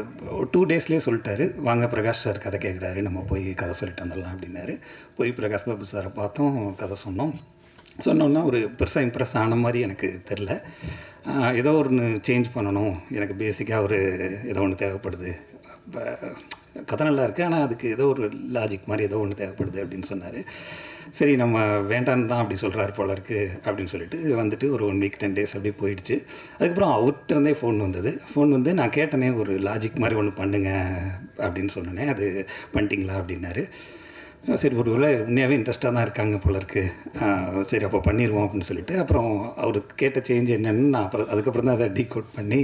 டூ டேஸ்லேயே சொல்லிட்டாரு. வாங்க பிரகாஷ் சார் கதை கேட்குறாரு நம்ம போய் கதை சொல்லிட்டு வந்துடலாம் அப்படின்னாரு. போய் பிரகாஷ் பாபு சாரை பார்த்தோம் கதை சொன்னோம். சொன்னோன்னா ஒரு பெருசாக இம்ப்ரெஸ் ஆன மாதிரி எனக்கு தெரில ஏதோ ஒன்று சேஞ்ச் பண்ணணும். எனக்கு பேசிக்காக ஒரு ஏதோ ஒன்று தேவைப்படுது. கதை நல்லா இருக்குது ஆனால் அதுக்கு ஏதோ ஒரு லாஜிக் மாதிரி ஏதோ ஒன்று தேவைப்படுது அப்படின்னு சொன்னார். சரி நம்ம வேண்டான்னு தான் அப்படி சொல்கிறாரு போல இருக்குது அப்படின்னு சொல்லிட்டு வந்துட்டு ஒரு ஒன் வீக் டென் டேஸ் அப்படியே போயிடுச்சு. அதுக்கப்புறம் அவர்கிட்ட இருந்தே ஃபோன் வந்தது. ஃபோன் வந்து நான் கேட்டனே ஒரு லாஜிக் மாதிரி ஒன்று பண்ணுங்க அப்படின்னு சொன்னேன் அது பண்ணிட்டீங்களா அப்படின்னாரு. சரி ஒரு வேளை உண்மையாகவே இன்ட்ரெஸ்ட்டாக தான் இருக்காங்க போல இருக்கு. சரி அப்போ பண்ணிடுவோம் அப்படின்னு சொல்லிட்டு அப்புறம் அவர் கேட்ட சேஞ்ச் என்னென்னு நான் அப்புறம் அதுக்கப்புறம் தான் அதை டீகோட் பண்ணி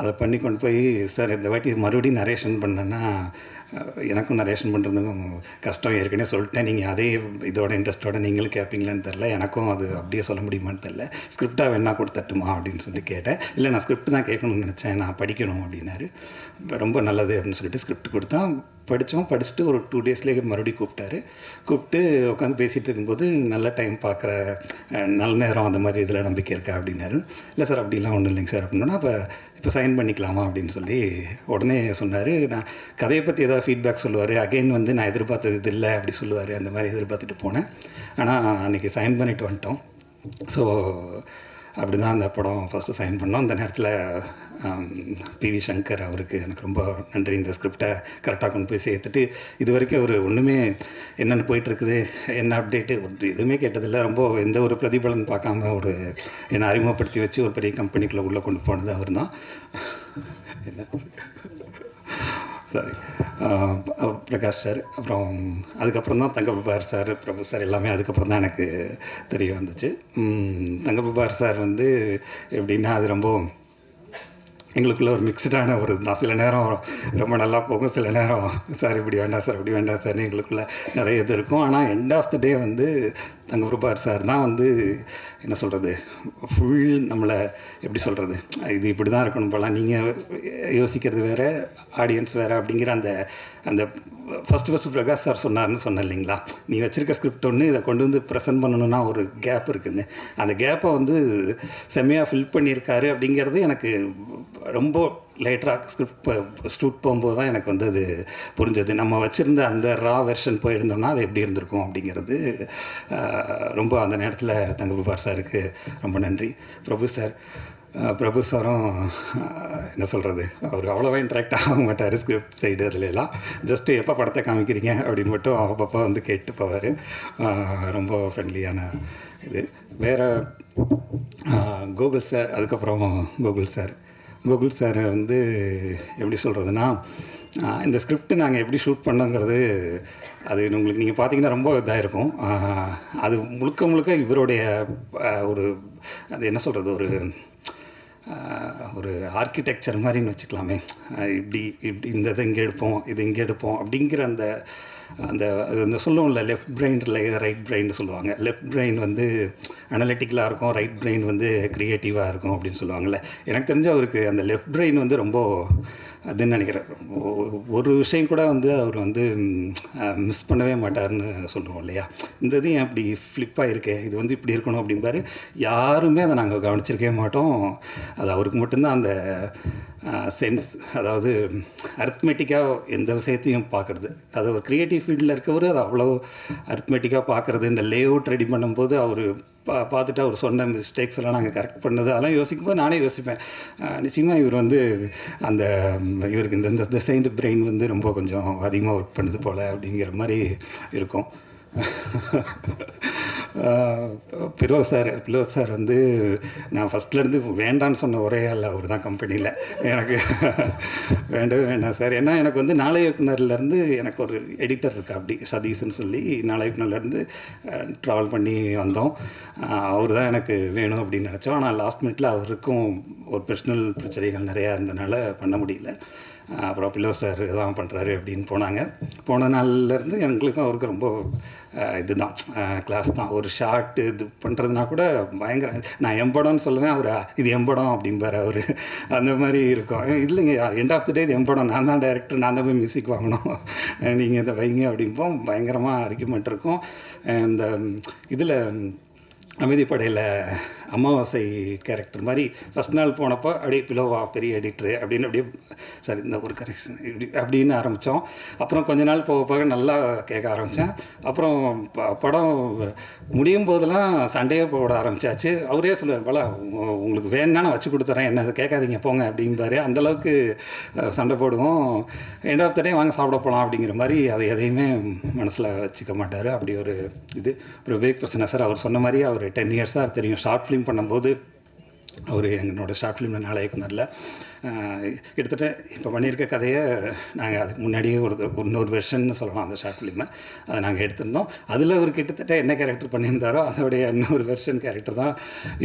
அதை பண்ணி கொண்டு போய் சார் இந்த வாட்டி மறுபடியும் நரேஷன் பண்ணேன்னா எனக்கும் நரேஷன் பண்ணுறதுக்கும் கஷ்டம் ஏற்கனவே சொல்லிட்டேன். நீங்கள் அதே இதோட இன்ட்ரெஸ்ட்டோட நீங்களும் கேட்பீங்களான்னு தெரில எனக்கும் அது அப்படியே சொல்ல முடியுமான்னு தெரில ஸ்கிரிப்டாக வேணா கொடுத்தட்டுமா அப்படின்னு சொல்லி கேட்டேன். இல்லை நான் ஸ்கிரிப்ட் தான் கேட்கணும்னு நினச்சேன். நான் படிக்கணும் அப்படின்னாரு. ரொம்ப நல்லது அப்படின்னு சொல்லிட்டு ஸ்கிரிப்ட் கொடுத்தோம். படித்தோம். படிச்சுட்டு ஒரு டூ டேஸ்லேயே மறுபடியும் கூப்பிட்டாரு. கூப்பிட்டு உட்காந்து பேசிகிட்டு இருக்கும்போது நல்ல டைம் பார்க்குற நல்ல நேரம் அந்த மாதிரி இதில் நம்பிக்கை இருக்கா அப்படின்னாரு. இல்லை சார் அப்படிலாம் ஒன்றும் இல்லைங்க சார். அப்படின்னா அப்போ இப்போ சைன் பண்ணிக்கலாமா அப்படின்னு சொல்லி உடனே சொன்னார். நான் கதையை பற்றி ஏதாவது ஃபீட்பேக் சொல்லுவார். அகைன் வந்து நான் எதிர்பார்த்தது இது இல்லை அப்படி சொல்லுவார். அந்த மாதிரி எதிர்பார்த்துட்டு போனேன். ஆனால் அன்றைக்கி சைன் பண்ணிட்டு வந்துட்டோம். ஸோ அப்படி தான் அந்த படம் ஃபஸ்ட்டு சைன் பண்ணோம். அந்த நேரத்தில் பிவி சங்கர் அவருக்கு எனக்கு ரொம்ப நன்றி. இந்த ஸ்கிரிப்டை கரெக்டாக கொண்டு போய் சேர்த்துட்டு இது வரைக்கும் அவர் ஒன்றுமே என்னென்னு போயிட்டுருக்குது என்ன அப்டேட்டு எதுவுமே கேட்டதில்லை. ரொம்ப எந்த ஒரு பிரதிபலன் பார்க்காம ஒரு என்னை அறிமுகப்படுத்தி வச்சு ஒரு பெரிய கம்பெனிக்குள்ளே உள்ளே கொண்டு போனது அவர் தான் என்ன? சாரி uh, பிரகாஷ் சார் அப்புறம் அதுக்கப்புறம் தான் தங்கபிரபார் சார் பிரபு சார் எல்லாமே அதுக்கப்புறம் தான் எனக்கு தெரிய வந்துச்சு. உம், சார் வந்து எப்படின்னா அது ரொம்ப எங்களுக்குள்ள ஒரு மிக்சடான ஒரு தான். சில நேரம் ரொம்ப நல்லா போகும் சில நேரம் சார் இப்படி வேண்டாம் சார் இப்படி வேண்டாம் சார்னு எங்களுக்குள்ள நிறைய இது இருக்கும். ஆனால் எண்ட் ஆஃப் த டே வந்து தங்கபிரபார் சார். தான் வந்து என்ன சொல்கிறது ஃபுல் நம்மளை எப்படி சொல்கிறது இது இப்படி தான் இருக்கணும் போகலாம் நீங்கள் யோசிக்கிறது வேறு ஆடியன்ஸ் வேறு அப்படிங்கிற அந்த அந்த ஃபஸ்ட்டு ஃபஸ்ட்டு பிரகாஷ் சார் சொன்னார்னு சொன்னேன் இல்லைங்களா? நீ வச்சுருக்க ஸ்கிரிப்ட் ஒன்று இதை கொண்டு வந்து ப்ரெசென்ட் பண்ணணும்னா ஒரு கேப் இருக்குன்னு. அந்த கேப்பை வந்து செம்மையாக ஃபில் பண்ணியிருக்காரு அப்படிங்கிறது எனக்கு ரொம்ப லேட்டராக ஸ்கிரிப்ட் ஸ்டூட் போகும்போது தான் எனக்கு வந்து அது புரிஞ்சது. நம்ம வச்சுருந்த அந்த ரா வெர்ஷன் போயிருந்தோம்னா அது எப்படி இருந்திருக்கும் அப்படிங்கிறது ரொம்ப அந்த நேரத்தில் தங்கபிபார் சாருக்கு ரொம்ப நன்றி. பிரபு சார் பிரபு சாரும் என்ன சொல்கிறது அவர் அவ்வளோவா இன்ட்ராக்ட் ஆக மாட்டார் ஸ்கிரிப்ட் சைடு அதுலலாம் ஜஸ்ட்டு எப்போ படத்தை காமிக்கிறீங்க அப்படின்னு மட்டும் அப்பப்போ வந்து கேட்டு போவார். ரொம்ப ஃப்ரெண்ட்லியான இது. வேறு கூகுள் சார் அதுக்கப்புறம் கூகுள் சார். கோகுல் சார் வந்து எப்படி சொல்கிறதுனா இந்த ஸ்கிரிப்ட் நாங்கள் எப்படி ஷூட் பண்ணோங்கிறது அது உங்களுக்கு நீங்கள் பார்த்தீங்கன்னா ரொம்ப இதாக இருக்கும். அது முழுக்க முழுக்க இவருடைய ஒரு அது என்ன சொல்கிறது ஒரு ஒரு ஆர்கிடெக்சர் மாதிரின்னு வச்சுக்கலாமே. இப்படி இப்படி இந்த இதை இங்கே எடுப்போம் இது இங்கே எடுப்போம் அப்படிங்கிற அந்த அந்த அது அந்த சொல்லுவோம்ல லெஃப்ட் பிரெயின் ரைட் பிரெயின் சொல்லுவாங்க. லெஃப்ட் பிரெயின் வந்து அனலிட்டிக்கலாக இருக்கும் ரைட் பிரெயின் வந்து க்ரியேட்டிவாக இருக்கும் அப்படின்னு சொல்லுவாங்கள்ல எனக்கு தெரிஞ்ச அவருக்கு அந்த லெஃப்ட் பிரெயின் வந்து ரொம்ப அதுன்னு நினைக்கிறேன். ஒ- ஒரு விஷயம் கூட வந்து அவர் வந்து மிஸ் பண்ணவே மாட்டார்னு சொல்லுவோம் இல்லையா? இந்த இது ஏன் அப்படி ஃப்ளிப்பாக இருக்கே இது வந்து இப்படி இருக்கணும் அப்படிம்பாரு. யாருமே அதை நாங்கள் கவனிச்சிருக்கவே மாட்டோம். அது அவருக்கு மட்டும்தான் அந்த சென்ஸ் அதாவது அர்த்மெட்டிக்காக எந்த விஷயத்தையும் பார்க்குறது. அது ஒரு க்ரியேட்டிவ் ஃபீல்டில் இருக்கவர் அது அவ்வளோ அர்த்மெட்டிக்காக பார்க்குறது. இந்த லே அவுட் ரெடி பண்ணும்போது அவர் பா பார்த்துட்டு அவர் சொன்ன மிஸ்டேக்ஸ் எல்லாம் நாங்கள் கரெக்ட் பண்ணது அதெல்லாம் யோசிக்கும் போது நானே யோசிப்பேன். நிச்சயமாக இவர் வந்து அந்த இவருக்கு இந்த இந்த சைடு பிரெயின் வந்து ரொம்ப கொஞ்சம் அதிகமாக ஒர்க் பண்ணுது போல் அப்படிங்கிற மாதிரி இருக்கும். பிலோ சார் பிலோ சார் வந்து நான் ஃபஸ்ட்லேருந்து வேண்டான்னு சொன்ன ஒரே ஆள் அவர் தான் கம்பெனியில் எனக்கு வேண்டவே வேண்டாம் சார். ஏன்னா எனக்கு வந்து நாளை இயக்குனர்லேருந்து எனக்கு ஒரு எடிட்டர் இருக்கா அப்படி சதீஷ்னு சொல்லி. நாளை இயக்குனர்லேருந்து ட்ராவல் பண்ணி வந்தோம். அவர் தான் எனக்கு வேணும் அப்படின்னு நினச்சோம். ஆனால் லாஸ்ட் மினிட்ல அவருக்கும் ஒரு பர்சனல் பிரச்சனைகள் நிறையா இருந்தனால பண்ண முடியல. அப்புறம் பில்லோ சார் தான் பண்ணுறாரு அப்படின்னு போனாங்க. போன நாள்லேருந்து எங்களுக்கும் அவருக்கு ரொம்ப இதுதான். கிளாஸ் தான். ஒரு ஷார்ட் இது பண்ணுறதுனா கூட பயங்கர நான் எம்படம்னு சொல்லுவேன் அவர் இது எம்படம் அப்படிம்பார் அவர். அந்த மாதிரி இருக்கும். இல்லைங்க எண்ட் ஆஃப் த டே இது எம்படம் நான் தான் டைரக்டர் நான் தான் போய் மியூசிக் வாங்கணும். நீங்கள் இதை வைங்க அப்படிம்போம் பயங்கரமாக ஆர்குமெண்ட் இருக்கும். இந்த இதில் அமைதிப்படையில் அமாவாசை கேரக்டர் மாதிரி ஃபஸ்ட் நாள் போனப்போ அப்படியே பிலோவா பெரிய எடிட்ரு அப்படின்னு அப்படியே சரி இந்த ஒரு கரெக்ஷன் இப்படி அப்படின்னு ஆரம்பித்தோம் அப்புறம் கொஞ்ச நாள் போக போக நல்லா கேட்க ஆரம்பித்தேன் அப்புறம் ப- படம் முடியும் போதெல்லாம் சண்டையே போட ஆரம்பிச்சாச்சு. அவரே சொல்லுவார் பல உங்களுக்கு வேணும்னா நான் வச்சு கொடுத்துறேன். என்ன கேட்காதீங்க போங்க அப்படிம்பாரு. அந்தளவுக்கு சண்டை போடுவோம். எண்ட் ஆஃப் த டே வாங்க சாப்பிட போகலாம் அப்படிங்கிற மாதிரி அதை எதையுமே மனசில் வச்சுக்க மாட்டார். அப்படி ஒரு இது. அப்புறம் விவேக் பிரசன்னா சார் அவர் சொன்ன மாதிரி அவர் டென் இயர்ஸாக தெரியும். ஷார்ட் ஃபிலிம் பண்ணும்போது அவர் எங்களோட ஷார்ட் ஃபிலிமில் நாளை இயக்குனரில் கிட்டத்தட்ட இப்போ பண்ணியிருக்க கதையை நாங்கள் அதுக்கு முன்னாடியே ஒரு இன்னொரு வெர்ஷன் சொல்லலாம் அந்த ஷார்ட் ஃபிலிமை அதை நாங்கள் எடுத்திருந்தோம். அதில் அவர் கிட்டத்தட்ட என்ன கேரக்டர் பண்ணியிருந்தாரோ அதோடைய இன்னொரு வெர்ஷன் கேரக்டர் தான்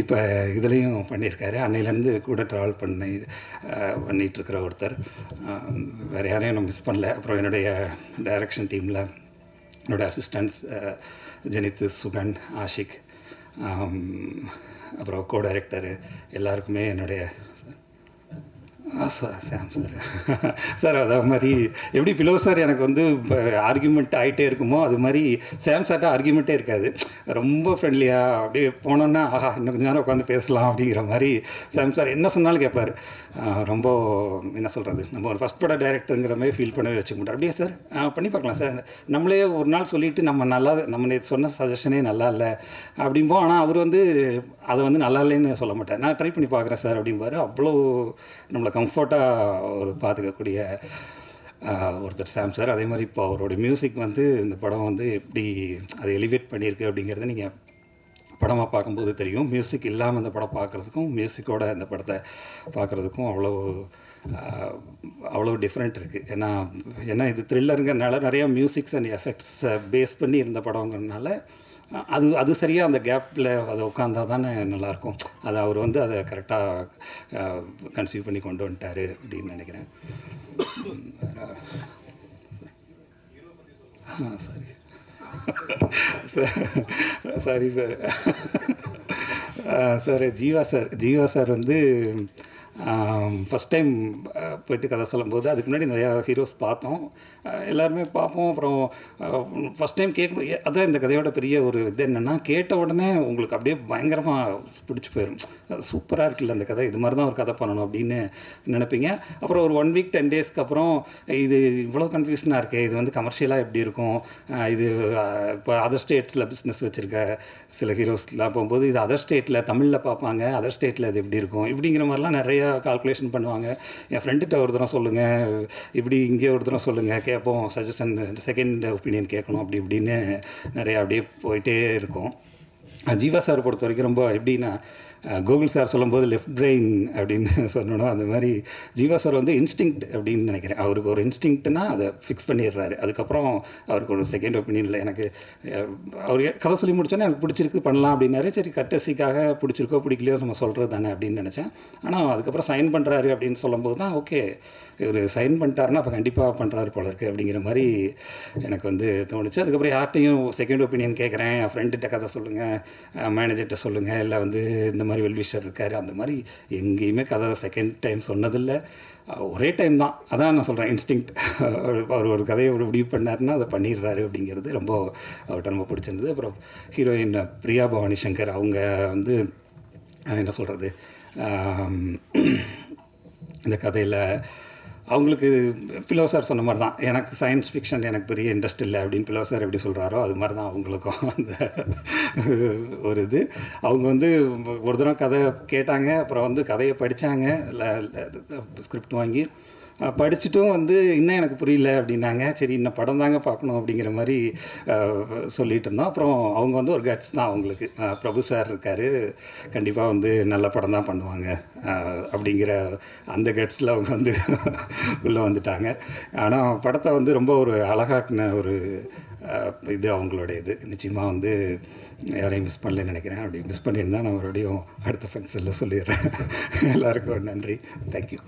இப்போ இதுலேயும் பண்ணியிருக்காரு. அன்னையிலேருந்து கூட ட்ராவல் பண்ணி பண்ணிகிட்ருக்கிற ஒருத்தர். வேறு யாரையும் நான் மிஸ் பண்ணல. அப்புறம் என்னுடைய டைரக்ஷன் டீமில் என்னோடய அசிஸ்டன்ட்ஸ் ஜெனித்து சுகன் ஆஷிக் அப்புறம் கோ டைரக்டரு எல்லாருக்குமே என்னுடைய சாம் சார். சார் அதே மாதிரி எப்படி பிலோ சார் எனக்கு வந்து இப்போ ஆர்கியூமெண்ட் ஆகிட்டே இருக்குமோ அது மாதிரி சாம் சார்ட்ட ஆர்கியூமெண்ட்டே இருக்காது. ரொம்ப ஃப்ரெண்ட்லியாக அப்படியே போனோன்னா ஆஹா இன்னும் கொஞ்ச நேரம் உட்காந்து பேசலாம் அப்படிங்கிற மாதிரி சாம் சார் என்ன சொன்னாலும் கேட்பார். ரொம்ப என்ன சொல்கிறது நம்ம ஒரு ஃபஸ்ட் பட டைரக்டருங்கிற மாதிரி ஃபீல் பண்ணவே வச்சுக்க மாட்டோம். அப்படியே சார்? பண்ணி பார்க்கலாம் சார். நம்மளே ஒரு நாள் சொல்லிவிட்டு நம்ம நல்லா நம்ம நேற்று சொன்ன சஜஷனே நல்லா இல்லை அப்படிம்போம் ஆனால் அவர் வந்து அதை வந்து நல்லா இல்லைன்னு சொல்ல மாட்டார். நான் ட்ரை பண்ணி பார்க்குறேன் சார் அப்படிம்பாரு. அவ்வளோ நம்மளை கம்ஃபர்ட்டாக ஒரு பார்த்துக்கக்கூடிய ஒருத்தர் சாம் சார். அதே மாதிரி இப்போ அவரோட மியூசிக் வந்து இந்த படம் வந்து எப்படி அதை எலிவேட் பண்ணியிருக்கு அப்படிங்கிறத நீங்கள் படமாக பார்க்கும்போது தெரியும். மியூசிக் இல்லாமல் இந்த படம் பார்க்குறதுக்கும் மியூசிக்கோட இந்த படத்தை பார்க்குறதுக்கும் அவ்வளோ அவ்வளோ டிஃப்ரெண்ட் இருக்குது ஏன்னா ஏன்னா இது த்ரில்லருங்கிறனால நிறையா மியூசிக்ஸ் அண்ட் எஃபெக்ட்ஸை பேஸ் பண்ணி இருந்த படங்கிறதுனால அது அது சரியாக அந்த கேப்பில் அதை உட்காந்தா தானே நல்லாயிருக்கும். அதை அவர் வந்து அதை கரெக்டாக கன்சீவ் பண்ணி கொண்டு வந்துட்டார் அப்படின்னு நினைக்கிறேன். ஆ சரி. Sorry sir sir Jeeva sir Jeeva sir வந்து ஃபஸ்ட் டைம் போயிட்டு கதை சொல்லும்போது அதுக்கு முன்னாடி நிறையா ஹீரோஸ் பார்த்தோம். எல்லாருமே பார்ப்போம். அப்புறம் ஃபஸ்ட் டைம் கேட்கும்போது அதான் இந்த கதையோட பெரிய ஒரு இது என்னென்னா கேட்ட உடனே உங்களுக்கு அப்படியே பயங்கரமாக பிடிச்சி போயிடும் சூப்பராக இருக்குல்ல அந்த கதை இது மாதிரி தான் ஒரு கதை பண்ணணும் அப்படின்னு நினைப்பீங்க. அப்புறம் ஒரு ஒன் வீக் டென் டேஸ்க்கு அப்புறம் இது இவ்வளோ கன்ஃபியூஷனாக இருக்கே இது வந்து கமர்ஷியலாக எப்படி இருக்கும்? இது இப்போ அதர் ஸ்டேட்ஸில் பிஸ்னஸ் வச்சுருக்க சில ஹீரோஸ்லாம் போகும்போது இது அதர் ஸ்டேட்டில் தமிழில் பார்ப்பாங்க அதர் ஸ்டேட்டில் இது எப்படி இருக்கும்? இப்படிங்கிற மாதிரிலாம் நிறையா கால்குலேஷன் பண்ணுவாங்க. என் ஃப்ரெண்டுகிட்ட ஒரு தரம் சொல்லுங்கள் இப்படி இங்கே ஒரு தரம் சொல்லுங்கள் கே கேட்போம் சஜஷன் செகண்ட் ஒப்பீனியன் கேட்கணும் அப்படி இப்படின்னு நிறையா அப்படியே போயிட்டே இருக்கும். ஜீவா சார் பொறுத்த வரைக்கும் ரொம்ப எப்படின்னா கூகுள் சார் சொல்லும்போது லெஃப்ட் பிரெயின் அப்படின்னு சொன்னோம் அந்த மாதிரி ஜீவா சார் வந்து இன்ஸ்டிங்க்ட் அப்படின்னு நினைக்கிறேன். அவருக்கு ஒரு இன்ஸ்டிங்க்ட்னா அதை ஃபிக்ஸ் பண்ணிடுறாரு. அதுக்கப்புறம் அவருக்கு ஒரு செகண்ட் ஒப்பீனியனில் எனக்கு அவர் கதை சொல்லி முடிச்சோன்னே எனக்கு பிடிச்சிருக்கு பண்ணலாம் அப்படின்னாரு. சரி கட்டசிக்காக பிடிச்சிருக்கோ பிடிக்கலையோ நம்ம சொல்கிறது தானே அப்படின்னு நினச்சேன். ஆனால் அதுக்கப்புறம் சைன் பண்ணுறாரு அப்படின்னு சொல்லும்போது தான் ஓகே இவர் சைன் பண்ணிட்டாருன்னா அப்போ கண்டிப்பாக பண்ணுறாரு போல இருக்குது அப்படிங்கிற மாதிரி எனக்கு வந்து தோணுச்சு. அதுக்கப்புறம் யார்கிட்டையும் செகண்ட் ஒப்பீனியன் கேட்குறேன் என் ஃப்ரெண்டுகிட்ட கதை சொல்லுங்கள் மேனேஜர்கிட்ட சொல்லுங்கள் இல்லை வந்து இந்த மாதிரி வெல்விஷர் இருக்கார். அந்த மாதிரி எங்கேயுமே கதை செகண்ட் டைம் சொன்னதில்லை. ஒரே டைம் தான். அதான் நான் சொல்கிறேன் இன்ஸ்டிங்க்ட் அவர் ஒரு கதையை ஒரு முடிவு பண்ணாருன்னா அதை பண்ணிடுறாரு அப்படிங்கிறது ரொம்ப அவர்கிட்ட ரொம்ப பிடிச்சிருந்தது. அப்புறம் ஹீரோயின் பிரியா பவானி சங்கர் அவங்க வந்து என்ன சொல்கிறது இந்த கதையில் அவங்களுக்கு பிலோ சார் சொன்ன மாதிரி தான். எனக்கு சயின்ஸ் ஃபிக்ஷன் எனக்கு பெரிய இன்ட்ரெஸ்ட் இல்லை அப்படின்னு பிலோ சார் எப்படி சொல்கிறாரோ அது மாதிரி தான் அவங்களுக்கும் அந்த ஒரு இது. அவங்க வந்து ஒரு தடவை கதை கேட்டாங்க அப்புறம் வந்து கதையை படித்தாங்க ஸ்கிரிப்ட் வாங்கி படிச்சுட்டும் வந்து இன்னும் எனக்கு புரியல அப்படின்னாங்க. சரி இன்னும் படம் தாங்க பார்க்கணும் அப்படிங்கிற மாதிரி சொல்லிட்டு இருந்தோம் அப்புறம் அவங்க வந்து ஒரு கட்ஸ் தான் அவங்களுக்கு. பிரபு சார் இருக்கார். கண்டிப்பாக வந்து நல்ல படம் தான் பண்ணுவாங்க. அப்படிங்கிற அந்த கட்ஸில் அவங்க வந்து உள்ளே வந்துட்டாங்க. ஆனால் படத்தை வந்து ரொம்ப ஒரு அழகாக்குன ஒரு இது அவங்களுடைய இது நிச்சயமாக வந்து யாரையும் மிஸ் பண்ணலன்னு நினைக்கிறேன். அப்படி மிஸ் பண்ணியிருந்தா நான் மறுபடியும் அடுத்த ஃபங்க்ஷனில் சொல்லிடுறேன். எல்லாருக்கும் நன்றி. தேங்க்யூ